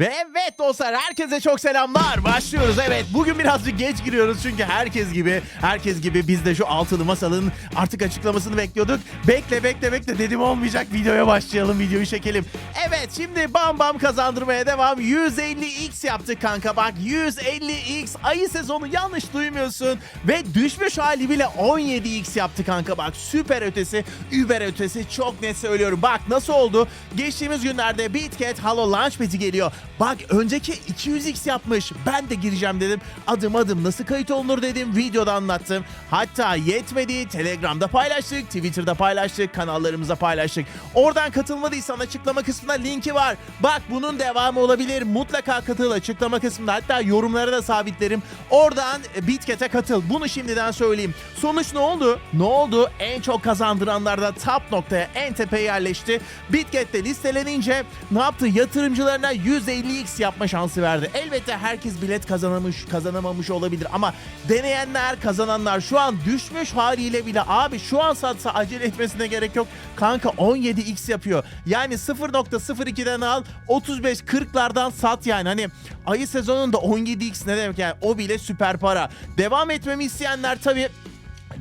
Ve evet dostlar herkese çok selamlar. Başlıyoruz evet. Bugün birazcık geç giriyoruz çünkü herkes gibi herkes gibi biz de şu altılı masalın artık açıklamasını bekliyorduk. Bekle bekle bekle dedim olmayacak videoya başlayalım videoyu çekelim. Evet şimdi bam bam kazandırmaya devam. 150x yaptık kanka bak 150x ayı sezonu yanlış duymuyorsun. Ve düşmüş hali bile 17x yaptı kanka bak süper ötesi über ötesi çok net söylüyorum. Bak nasıl oldu? Geçtiğimiz günlerde Bitget Halo Launchpad'i geliyor. Bak önceki 200x yapmış. Ben de gireceğim dedim. Adım adım nasıl kayıt olunur dedim. Videoda anlattım. Hatta yetmedi. Telegram'da paylaştık. Twitter'da paylaştık. Kanallarımıza paylaştık. Oradan katılmadıysan açıklama kısmında linki var. Bak bunun devamı olabilir. Mutlaka katıl açıklama kısmında. Hatta yorumlara da sabitlerim. Oradan Bitket'e katıl. Bunu şimdiden söyleyeyim. Sonuç ne oldu? Ne oldu? En çok kazandıranlar da top noktaya en tepeye yerleşti. Bitket'te listelenince ne yaptı? Yatırımcılarına 150x yapma şansı verdi. Elbette herkes bilet kazanamış, kazanamamış olabilir ama deneyenler, kazananlar şu an düşmüş haliyle bile abi şu an satsa acele etmesine gerek yok. Kanka 17x yapıyor. Yani 0.02'den al 35-40'lardan sat yani. Hani ayı sezonunda 17x ne demek yani o bile süper para. Devam etmemi isteyenler tabii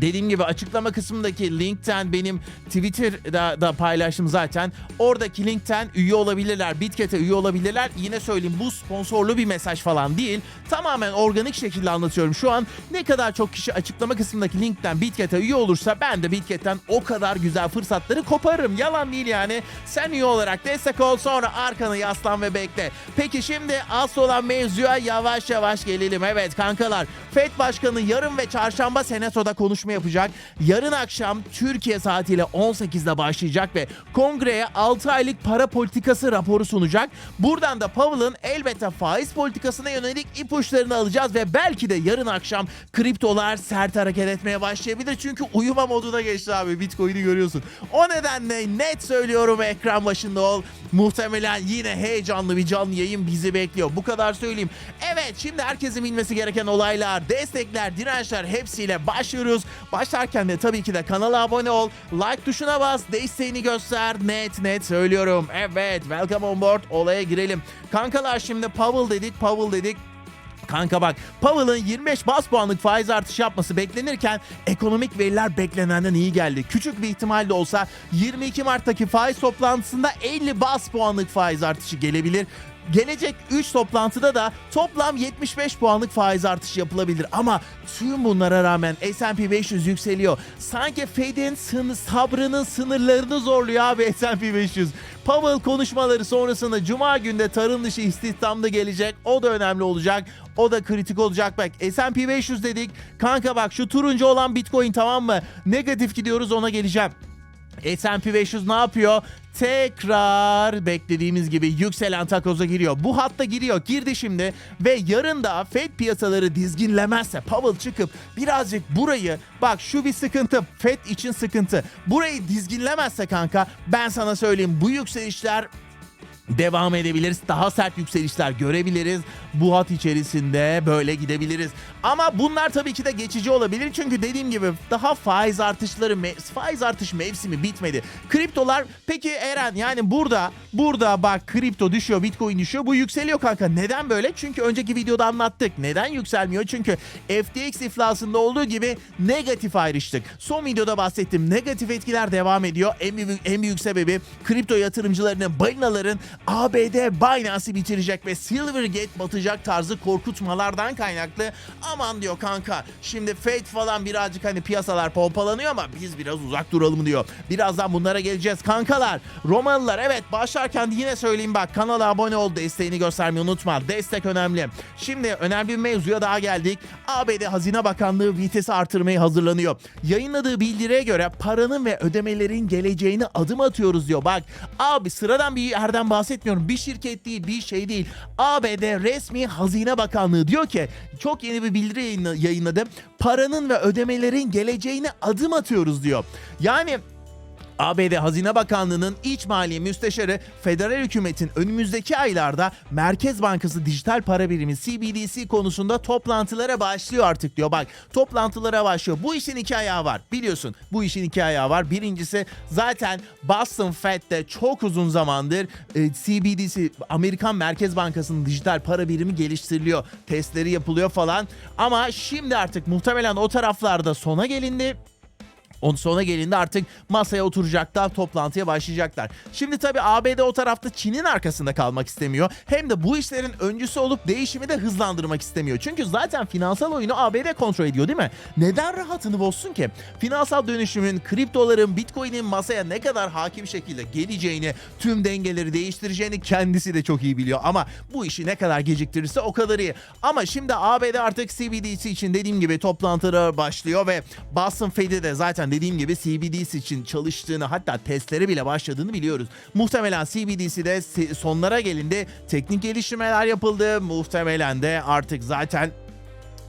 Dediğim gibi açıklama kısmındaki linkten benim Twitter'da da paylaştım zaten. Oradaki linkten üye olabilirler. Bitket'e üye olabilirler. Yine söyleyeyim bu sponsorlu bir mesaj falan değil. Tamamen organik şekilde anlatıyorum. Şu an ne kadar çok kişi açıklama kısmındaki linkten Bitket'e üye olursa ben de Bitket'ten o kadar güzel fırsatları koparırım. Yalan değil yani. Sen üye olarak destek ol sonra arkanı yaslan ve bekle. Peki şimdi asıl olan mevzuya yavaş yavaş gelelim. Evet kankalar FED Başkanı yarın ve çarşamba Senato'da konuşma yapacak. Yarın akşam Türkiye saatiyle 18'de başlayacak ve kongreye 6 aylık para politikası raporu sunacak. Buradan da Powell'ın elbette faiz politikasına yönelik ipuçlarını alacağız ve belki de yarın akşam kriptolar sert hareket etmeye başlayabilir. Çünkü uyuma moduna geçti abi. Bitcoin'i görüyorsun. O nedenle net söylüyorum ekran başında ol. Muhtemelen yine heyecanlı bir canlı yayın bizi bekliyor. Bu kadar söyleyeyim. Evet şimdi herkesin bilmesi gereken olaylar, destekler, dirençler hepsiyle başlıyoruz. Başlarken de tabii ki de kanala abone ol, like tuşuna bas, desteğini göster. Net net söylüyorum. Evet welcome on board olaya girelim. Kankalar şimdi Powell dedik, Powell dedik. Kanka bak Powell'ın 25 bas puanlık faiz artışı yapması beklenirken ekonomik veriler beklenenden iyi geldi. Küçük bir ihtimalle olsa 22 Mart'taki faiz toplantısında 50 bas puanlık faiz artışı gelebilir. Gelecek 3 toplantıda da toplam 75 puanlık faiz artışı yapılabilir ama tüm bunlara rağmen S&P 500 yükseliyor. Sanki Fed'in sın sabrının sınırlarını zorluyor abi S&P 500. Powell konuşmaları sonrasında Cuma günde tarım dışı istihdamda gelecek. O da önemli olacak. O da kritik olacak bak. S&P 500 dedik. Kanka bak şu turuncu olan Bitcoin tamam mı? Negatif gidiyoruz ona geleceğim. S&P 500 ne yapıyor? Tekrar beklediğimiz gibi yükselen takoza giriyor. Bu hatta giriyor. Girdi şimdi ve yarın da Fed piyasaları dizginlemezse Powell çıkıp birazcık burayı bak şu bir sıkıntı. Fed için sıkıntı. Burayı dizginlemezse kanka ben sana söyleyeyim bu yükselişler devam edebiliriz. Daha sert yükselişler görebiliriz. Bu hat içerisinde böyle gidebiliriz. Ama bunlar tabii ki de geçici olabilir. Çünkü dediğim gibi daha faiz artışları, faiz artış mevsimi bitmedi. Kriptolar peki Eren yani burada burada bak kripto düşüyor, Bitcoin düşüyor. Bu yükseliyor kanka. Neden böyle? Çünkü önceki videoda anlattık. Neden yükselmiyor? Çünkü FTX iflasında olduğu gibi negatif ayrıştık. Son videoda bahsettim. Negatif etkiler devam ediyor. En büyük, en büyük sebebi kripto yatırımcılarının, balinaların ABD Binance'i bitirecek ve Silvergate batacak tarzı korkutmalardan kaynaklı. Aman diyor kanka şimdi Fed falan birazcık hani piyasalar pompalanıyor ama biz biraz uzak duralım diyor. Birazdan bunlara geleceğiz kankalar. Romalılar evet başlarken yine söyleyeyim bak kanala abone ol desteğini göstermeyi unutma. Destek önemli. Şimdi önemli bir mevzuya daha geldik. ABD Hazine Bakanlığı vitesi artırmaya hazırlanıyor. Yayınladığı bildiriye göre paranın ve ödemelerin geleceğini adım atıyoruz diyor. Bak abi sıradan bir yerden bahsetmiyorum. Bir şirket değil bir şey değil. ABD resmi Hazine Bakanlığı diyor ki çok yeni bir bildiri yayınla- yayınladı. Paranın ve ödemelerin geleceğine adım atıyoruz diyor. Yani ABD Hazine Bakanlığı'nın iç maliye müsteşarı federal hükümetin önümüzdeki aylarda Merkez Bankası dijital para birimi CBDC konusunda toplantılara başlıyor artık diyor. Bak toplantılara başlıyor. Bu işin iki ayağı var. Biliyorsun bu işin iki ayağı var. Birincisi zaten Boston Fed'de çok uzun zamandır e, CBDC Amerikan Merkez Bankası'nın dijital para birimi geliştiriliyor. Testleri yapılıyor falan. Ama şimdi artık muhtemelen o taraflarda sona gelindi. Onun sona gelinde artık masaya oturacaklar, toplantıya başlayacaklar. Şimdi tabii ABD o tarafta Çin'in arkasında kalmak istemiyor. Hem de bu işlerin öncüsü olup değişimi de hızlandırmak istemiyor. Çünkü zaten finansal oyunu ABD kontrol ediyor değil mi? Neden rahatını bozsun ki? Finansal dönüşümün, kriptoların, bitcoin'in masaya ne kadar hakim şekilde geleceğini, tüm dengeleri değiştireceğini kendisi de çok iyi biliyor. Ama bu işi ne kadar geciktirirse o kadar iyi. Ama şimdi ABD artık CBDC için dediğim gibi toplantılar başlıyor ve Boston Fed'i de zaten dediğim gibi CBDC için çalıştığını hatta testleri bile başladığını biliyoruz. Muhtemelen CBDC'de sonlara gelindi. Teknik geliştirmeler yapıldı. Muhtemelen de artık zaten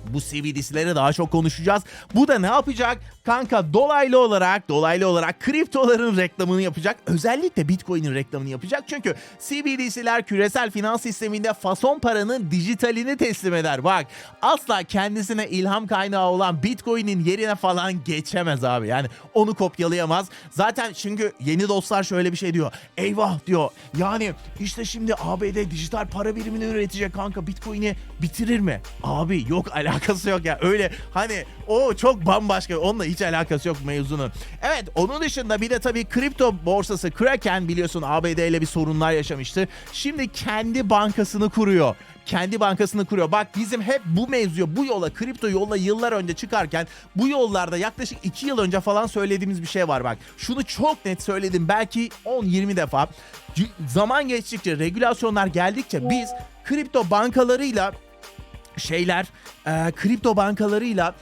bu CBDC'lere daha çok konuşacağız. Bu da ne yapacak? Kanka dolaylı olarak dolaylı olarak kriptoların reklamını yapacak. Özellikle Bitcoin'in reklamını yapacak. Çünkü CBDC'ler küresel finans sisteminde fason paranın dijitalini teslim eder. Bak asla kendisine ilham kaynağı olan Bitcoin'in yerine falan geçemez abi. Yani onu kopyalayamaz. Zaten çünkü yeni dostlar şöyle bir şey diyor. Eyvah diyor. Yani işte şimdi ABD dijital para birimini üretecek kanka Bitcoin'i bitirir mi? Abi yok alakası yok ya. Öyle hani o çok bambaşka. Onunla hiç alakası yok mevzunun. Evet onun dışında bir de tabii kripto borsası Kraken biliyorsun ABD ile bir sorunlar yaşamıştı. Şimdi kendi bankasını kuruyor kendi bankasını kuruyor. Bak bizim hep bu mevzuya, bu yola, kripto yola yıllar önce çıkarken bu yollarda yaklaşık 2 yıl önce falan söylediğimiz bir şey var bak. Şunu çok net söyledim belki 10-20 defa. Zaman geçtikçe, regülasyonlar geldikçe biz kripto bankalarıyla şeyler, e, kripto bankalarıyla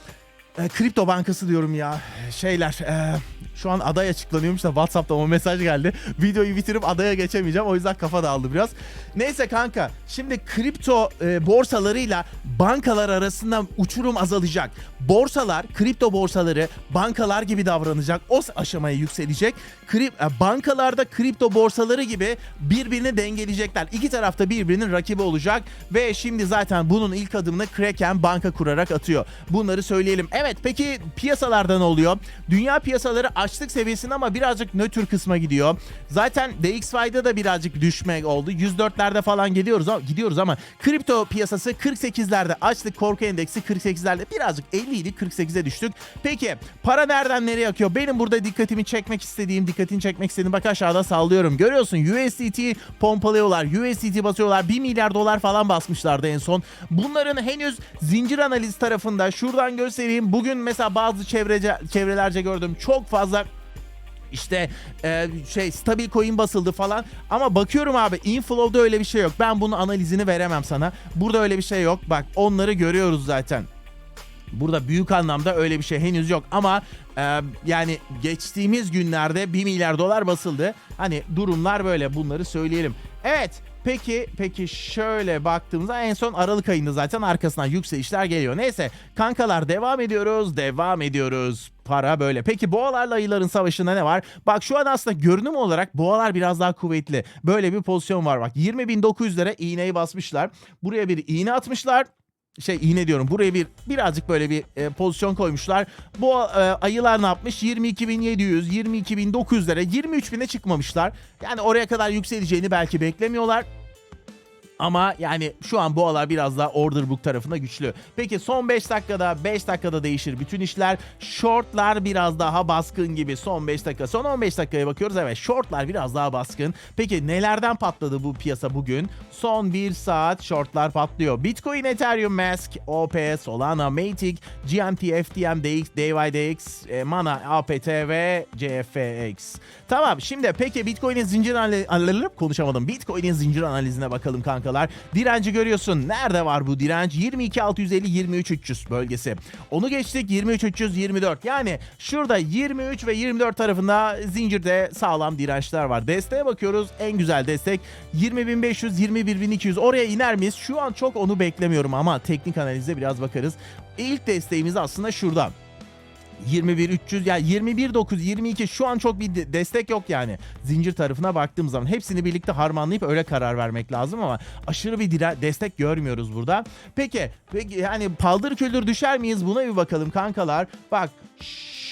e, kripto bankası diyorum ya. Şeyler, e, şu an aday açıklanıyormuş da WhatsApp'ta o mesaj geldi. Videoyu bitirip adaya geçemeyeceğim. O yüzden kafa dağıldı biraz. Neyse kanka. Şimdi kripto e, borsalarıyla bankalar arasında uçurum azalacak. Borsalar, kripto borsaları bankalar gibi davranacak. O aşamaya yükselecek. Krip, e, bankalarda kripto borsaları gibi birbirini dengeleyecekler. İki tarafta birbirinin rakibi olacak ve şimdi zaten bunun ilk adımını Kraken banka kurarak atıyor. Bunları söyleyelim. Evet peki piyasalarda ne oluyor? Dünya piyasaları açlık seviyesinde ama birazcık nötr kısma gidiyor. Zaten DXY'da da birazcık düşme oldu. 104'lerde falan gidiyoruz ama gidiyoruz ama kripto piyasası 48'lerde açlık korku endeksi 48'lerde birazcık 50 idi 48'e düştük. Peki para nereden nereye akıyor? Benim burada dikkatimi çekmek istediğim, dikkatini çekmek istediğim bak aşağıda sallıyorum. Görüyorsun USDT pompalıyorlar. USDT basıyorlar. 1 milyar dolar falan basmışlardı en son. Bunların henüz zincir analiz tarafında şuradan göstereyim. Bugün mesela bazı çevrece, çevrelerce gördüm. Çok fazla işte e, şey stabil coin basıldı falan ama bakıyorum abi inflow'da öyle bir şey yok. Ben bunun analizini veremem sana. Burada öyle bir şey yok. Bak onları görüyoruz zaten. Burada büyük anlamda öyle bir şey henüz yok ama e, yani geçtiğimiz günlerde 1 milyar dolar basıldı. Hani durumlar böyle bunları söyleyelim. Evet Peki peki şöyle baktığımızda en son Aralık ayında zaten arkasından yükselişler geliyor. Neyse kankalar devam ediyoruz devam ediyoruz. Para böyle. Peki boğalarla ayıların savaşında ne var? Bak şu an aslında görünüm olarak boğalar biraz daha kuvvetli. Böyle bir pozisyon var bak. 20.900'lere iğneyi basmışlar. Buraya bir iğne atmışlar şey iğne diyorum buraya bir birazcık böyle bir e, pozisyon koymuşlar. Bu e, ayılar ne yapmış? 22.700, 22.900'lere, 23.000'e çıkmamışlar. Yani oraya kadar yükseleceğini belki beklemiyorlar. Ama yani şu an boğalar biraz daha order book tarafında güçlü. Peki son 5 dakikada 5 dakikada değişir bütün işler. Shortlar biraz daha baskın gibi. Son 5 dakika. Son 15 dakikaya bakıyoruz. Evet shortlar biraz daha baskın. Peki nelerden patladı bu piyasa bugün? Son 1 saat shortlar patlıyor. Bitcoin, Ethereum, Mask, OP, Solana, Matic, GMT, FTM, DX, DYDX, e, Mana, APT ve CFX. Tamam şimdi peki Bitcoin'in zincir analizi konuşamadım. Bitcoin'in zincir analizine bakalım kankalar. Direnci görüyorsun. Nerede var bu direnç? 22.650 23.300 bölgesi. Onu geçtik 23.324. Yani şurada 23 ve 24 tarafında zincirde sağlam dirençler var. Desteğe bakıyoruz. En güzel destek 20.500 21.200. Oraya iner miyiz? Şu an çok onu beklemiyorum ama teknik analize biraz bakarız. İlk desteğimiz aslında şurada. 21 300 yani 21 9 22 şu an çok bir de- destek yok yani. Zincir tarafına baktığım zaman hepsini birlikte harmanlayıp öyle karar vermek lazım ama aşırı bir dire- destek görmüyoruz burada. Peki, peki yani paldır küldür düşer miyiz? Buna bir bakalım kankalar. Bak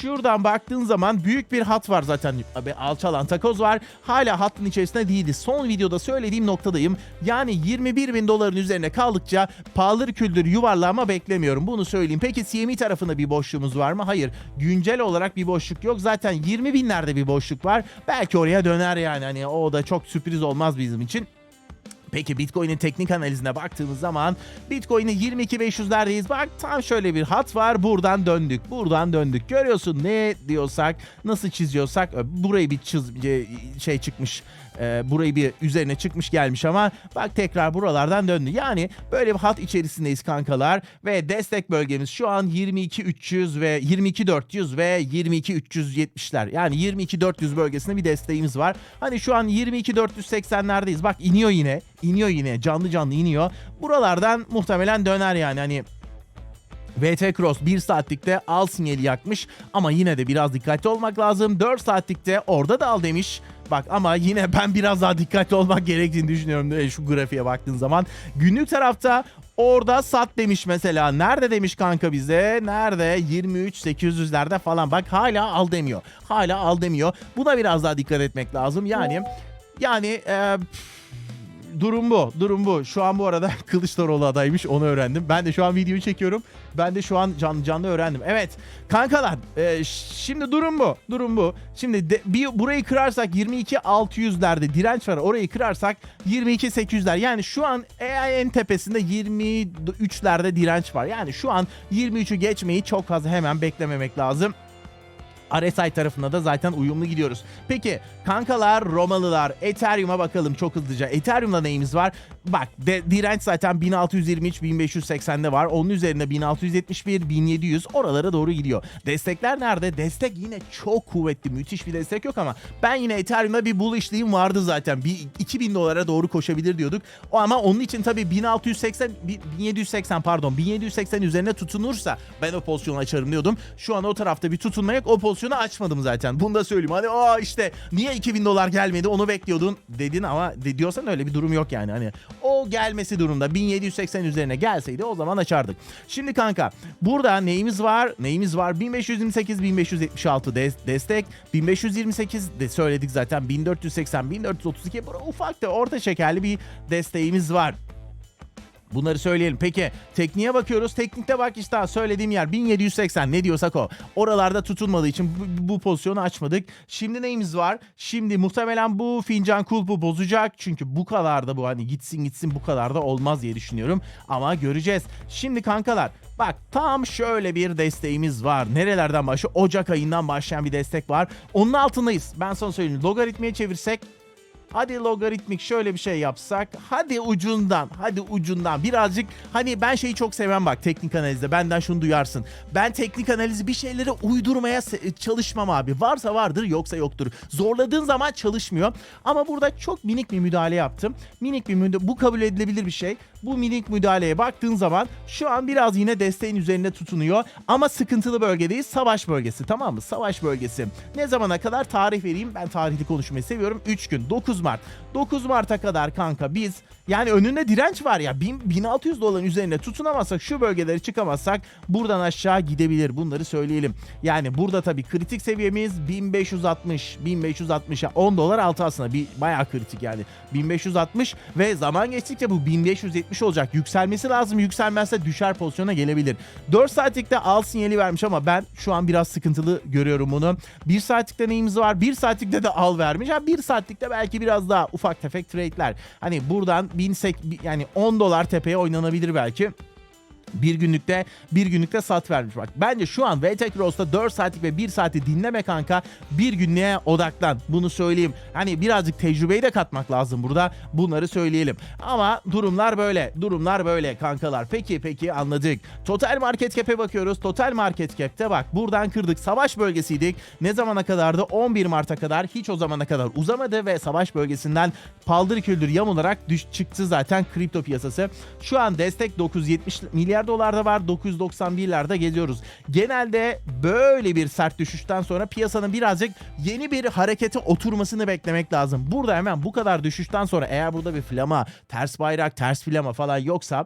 Şuradan baktığın zaman büyük bir hat var zaten. Abi, Alçalan takoz var. Hala hattın içerisinde değildi. Son videoda söylediğim noktadayım. Yani 21 bin doların üzerine kaldıkça pahalı küldür yuvarlama beklemiyorum. Bunu söyleyeyim. Peki CME tarafında bir boşluğumuz var mı? Hayır. Güncel olarak bir boşluk yok. Zaten 20 binlerde bir boşluk var. Belki oraya döner yani. Hani o da çok sürpriz olmaz bizim için. Peki Bitcoin'in teknik analizine baktığımız zaman Bitcoin'i 22.500'lerdeyiz. Bak tam şöyle bir hat var. Buradan döndük. Buradan döndük. Görüyorsun ne diyorsak, nasıl çiziyorsak burayı bir çiz şey çıkmış. E, burayı bir üzerine çıkmış gelmiş ama bak tekrar buralardan döndü. Yani böyle bir hat içerisindeyiz kankalar ve destek bölgemiz şu an 22.300 ve 22.400 ve 22.370'ler. Yani 22.400 bölgesinde bir desteğimiz var. Hani şu an 22.480'lerdeyiz. Bak iniyor yine. iniyor yine. Canlı canlı iniyor. Buralardan muhtemelen döner yani. Hani VT Cross 1 saatlikte al sinyali yakmış ama yine de biraz dikkatli olmak lazım. 4 saatlikte orada da al demiş. Bak ama yine ben biraz daha dikkatli olmak gerektiğini düşünüyorum e, şu grafiğe baktığın zaman. Günlük tarafta orada sat demiş mesela. Nerede demiş kanka bize? Nerede? 23 800'lerde falan. Bak hala al demiyor. Hala al demiyor. Buna biraz daha dikkat etmek lazım. Yani yani e, durum bu. Durum bu. Şu an bu arada Kılıçdaroğlu adaymış. Onu öğrendim. Ben de şu an videoyu çekiyorum. Ben de şu an canlı canlı öğrendim. Evet. Kankalar, e, şimdi durum bu. Durum bu. Şimdi de, bir burayı kırarsak 22 600'lerde direnç var. Orayı kırarsak 22 800'ler. Yani şu an en tepesinde 23'lerde direnç var. Yani şu an 23'ü geçmeyi çok fazla hemen beklememek lazım. RSI tarafında da zaten uyumlu gidiyoruz. Peki kankalar Romalılar Ethereum'a bakalım çok hızlıca. Ethereum'da neyimiz var? Bak de, direnç zaten 1623 1580'de var. Onun üzerinde 1671 1700 oralara doğru gidiyor. Destekler nerede? Destek yine çok kuvvetli. Müthiş bir destek yok ama ben yine Ethereum'da bir bulishliğim vardı zaten. Bir 2000 dolara doğru koşabilir diyorduk. O ama onun için tabii 1680 1780 pardon 1780 üzerine tutunursa ben o pozisyonu açarım diyordum. Şu an o tarafta bir tutunma yok. O pozisyonu açmadım zaten. Bunu da söyleyeyim. Hani aa işte niye 2000 dolar gelmedi onu bekliyordun dedin ama de, diyorsan öyle bir durum yok yani. Hani o gelmesi durumda 1780 üzerine gelseydi o zaman açardık. Şimdi kanka burada neyimiz var? Neyimiz var? 1528 1576 des- destek. 1528 de söyledik zaten. 1480 1432 burada ufak da orta şekerli bir desteğimiz var. Bunları söyleyelim. Peki tekniğe bakıyoruz. Teknikte bak işte söylediğim yer 1780 ne diyorsak o. Oralarda tutunmadığı için bu, bu pozisyonu açmadık. Şimdi neyimiz var? Şimdi muhtemelen bu fincan kulpu bozacak. Çünkü bu kadar da bu hani gitsin gitsin bu kadar da olmaz diye düşünüyorum. Ama göreceğiz. Şimdi kankalar Bak tam şöyle bir desteğimiz var. Nerelerden başlıyor? Ocak ayından başlayan bir destek var. Onun altındayız. Ben sana söyleyeyim. Logaritmaya çevirsek Hadi logaritmik şöyle bir şey yapsak. Hadi ucundan. Hadi ucundan. Birazcık hani ben şeyi çok seven bak teknik analizde. Benden şunu duyarsın. Ben teknik analizi bir şeyleri uydurmaya se- çalışmam abi. Varsa vardır yoksa yoktur. Zorladığın zaman çalışmıyor. Ama burada çok minik bir müdahale yaptım. Minik bir müdahale. Bu kabul edilebilir bir şey. Bu minik müdahaleye baktığın zaman şu an biraz yine desteğin üzerinde tutunuyor. Ama sıkıntılı bölgedeyiz. Savaş bölgesi tamam mı? Savaş bölgesi. Ne zamana kadar tarih vereyim? Ben tarihli konuşmayı seviyorum. 3 gün. 9 Mart. 9 Mart'a kadar kanka biz yani önünde direnç var ya 1000, 1600 doların üzerine tutunamazsak şu bölgeleri çıkamazsak buradan aşağı gidebilir bunları söyleyelim. Yani burada tabii kritik seviyemiz 1560 1560 ya 10 dolar altı aslında bir bayağı kritik yani 1560 ve zaman geçtikçe bu 1570 olacak yükselmesi lazım yükselmezse düşer pozisyona gelebilir. 4 saatlikte al sinyali vermiş ama ben şu an biraz sıkıntılı görüyorum bunu. 1 saatlikte neyimiz var 1 saatlikte de al vermiş. Yani 1 saatlikte belki biraz daha ufak tefek trade'ler. Hani buradan 1000 sek- yani 10 dolar tepeye oynanabilir belki. Bir günlükte bir günlükte sat vermiş bak. Bence şu an VTech Rose'da 4 saatlik ve 1 saati dinleme kanka. Bir günlüğe odaklan. Bunu söyleyeyim. Hani birazcık tecrübeyi de katmak lazım burada. Bunları söyleyelim. Ama durumlar böyle. Durumlar böyle kankalar. Peki peki anladık. Total Market Cap'e bakıyoruz. Total Market Cap'te bak buradan kırdık. Savaş bölgesiydik. Ne zamana kadardı? 11 Mart'a kadar. Hiç o zamana kadar uzamadı ve savaş bölgesinden paldır küldür yam olarak düş çıktı zaten kripto piyasası. Şu an destek 970 milyar milyar dolar da var. 991'lerde geziyoruz. Genelde böyle bir sert düşüşten sonra piyasanın birazcık yeni bir harekete oturmasını beklemek lazım. Burada hemen bu kadar düşüşten sonra eğer burada bir flama, ters bayrak, ters flama falan yoksa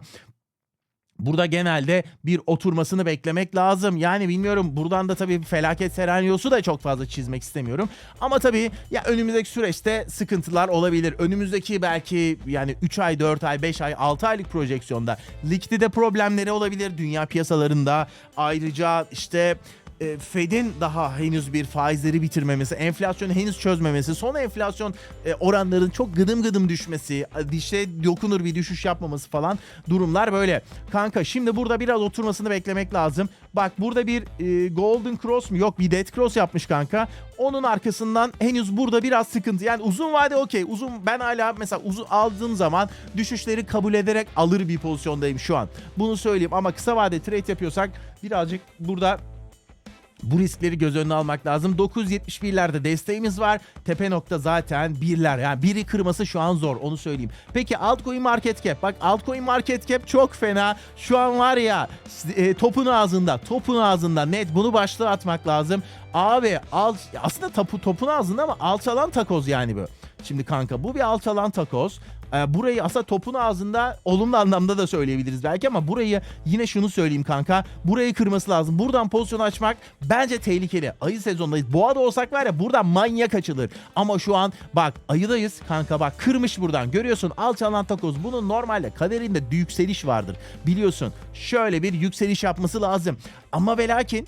Burada genelde bir oturmasını beklemek lazım. Yani bilmiyorum buradan da tabii felaket senaryosu da çok fazla çizmek istemiyorum. Ama tabii ya önümüzdeki süreçte sıkıntılar olabilir. Önümüzdeki belki yani 3 ay, 4 ay, 5 ay, 6 aylık projeksiyonda likidite problemleri olabilir dünya piyasalarında. Ayrıca işte e, Fed'in daha henüz bir faizleri bitirmemesi, enflasyonu henüz çözmemesi, son enflasyon e, oranların çok gıdım gıdım düşmesi, dişe dokunur bir düşüş yapmaması falan durumlar böyle. Kanka şimdi burada biraz oturmasını beklemek lazım. Bak burada bir e, Golden Cross mu? Yok bir Dead Cross yapmış kanka. Onun arkasından henüz burada biraz sıkıntı. Yani uzun vade okey. Uzun ben hala mesela uzun aldığım zaman düşüşleri kabul ederek alır bir pozisyondayım şu an. Bunu söyleyeyim ama kısa vade trade yapıyorsak birazcık burada bu riskleri göz önüne almak lazım. 971'lerde desteğimiz var. Tepe nokta zaten birler. Yani biri kırması şu an zor onu söyleyeyim. Peki altcoin market cap. Bak altcoin market cap çok fena. Şu an var ya e, topun ağzında. Topun ağzında net bunu başlığa atmak lazım. Abi alt aslında topu, topun ağzında ama alçalan takoz yani bu. Şimdi kanka bu bir alçalan takoz. Ee, burayı aslında topun ağzında olumlu anlamda da söyleyebiliriz belki ama burayı yine şunu söyleyeyim kanka. Burayı kırması lazım. Buradan pozisyon açmak bence tehlikeli. Ayı sezondayız. Boğada olsak var ya buradan manyak açılır. Ama şu an bak ayıdayız kanka bak kırmış buradan. Görüyorsun alçalan takoz. Bunun normalde kaderinde yükseliş vardır. Biliyorsun şöyle bir yükseliş yapması lazım. Ama ve lakin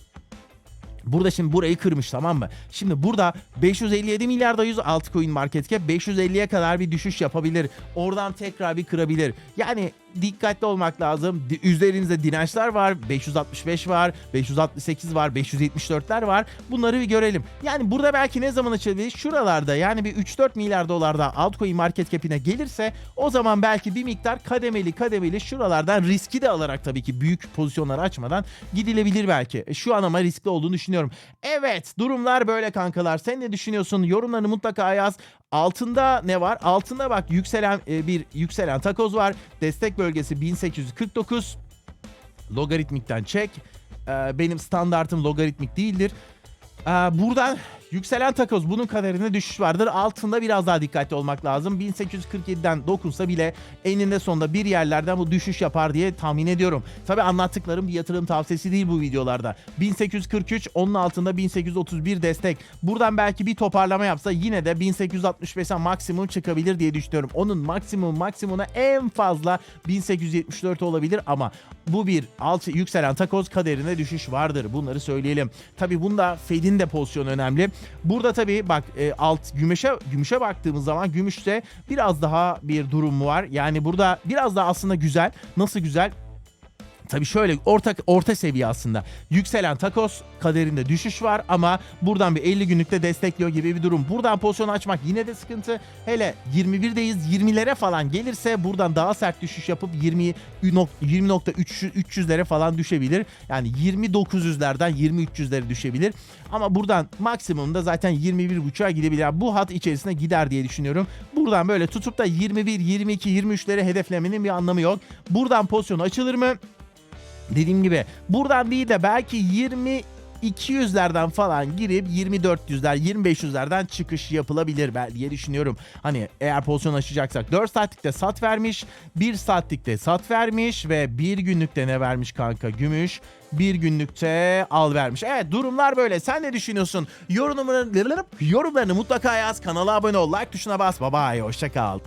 Burada şimdi burayı kırmış tamam mı? Şimdi burada 557 milyarda 100 altcoin market cap 550'ye kadar bir düşüş yapabilir. Oradan tekrar bir kırabilir. Yani dikkatli olmak lazım. Üzerinizde dirençler var. 565 var, 568 var, 574'ler var. Bunları bir görelim. Yani burada belki ne zaman açılabilir? Şuralarda yani bir 3-4 milyar dolarda altcoin market cap'ine gelirse o zaman belki bir miktar kademeli kademeli şuralardan riski de alarak tabii ki büyük pozisyonlar açmadan gidilebilir belki. E, Şu an ama riskli olduğunu düşünüyorum. Evet durumlar böyle kankalar. Sen ne düşünüyorsun? Yorumlarını mutlaka yaz. Altında ne var? Altında bak yükselen e, bir yükselen takoz var. Destek bölgesi 1849. Logaritmikten çek. Ee, benim standartım logaritmik değildir. Ee, buradan yükselen takoz bunun kaderinde düşüş vardır. Altında biraz daha dikkatli olmak lazım. 1847'den dokunsa bile eninde sonunda bir yerlerden bu düşüş yapar diye tahmin ediyorum. Tabi anlattıklarım bir yatırım tavsiyesi değil bu videolarda. 1843 onun altında 1831 destek. Buradan belki bir toparlama yapsa yine de 1865'e maksimum çıkabilir diye düşünüyorum. Onun maksimum maksimumuna en fazla 1874 olabilir ama bu bir alt yükselen takoz kaderine düşüş vardır. Bunları söyleyelim. Tabi bunda Fed'in de pozisyonu önemli. Burada tabii bak e, alt gümüşe gümüşe baktığımız zaman gümüşte biraz daha bir durum var. Yani burada biraz daha aslında güzel. Nasıl güzel? Tabii şöyle orta orta seviye aslında. Yükselen takos kaderinde düşüş var ama buradan bir 50 günlükte destekliyor gibi bir durum. Buradan pozisyon açmak yine de sıkıntı. Hele 21'deyiz 20'lere falan gelirse buradan daha sert düşüş yapıp 20 20.300'lere falan düşebilir. Yani 2900'lerden 2300'lere düşebilir. Ama buradan maksimumda zaten 21.5'a gidebilir. Yani bu hat içerisine gider diye düşünüyorum. Buradan böyle tutup da 21, 22, 23'lere hedeflemenin bir anlamı yok. Buradan pozisyon açılır mı? Dediğim gibi buradan değil de belki 20 200'lerden falan girip 2400'ler 2500'lerden çıkış yapılabilir ben diye düşünüyorum. Hani eğer pozisyon açacaksak 4 saatlikte sat vermiş, 1 saatlikte sat vermiş ve 1 günlükte ne vermiş kanka gümüş, bir günlükte al vermiş. Evet durumlar böyle. Sen ne düşünüyorsun? Yorumlarını, yorumlarını mutlaka yaz. Kanala abone ol. Like tuşuna bas. Bye bye. Hoşça kal.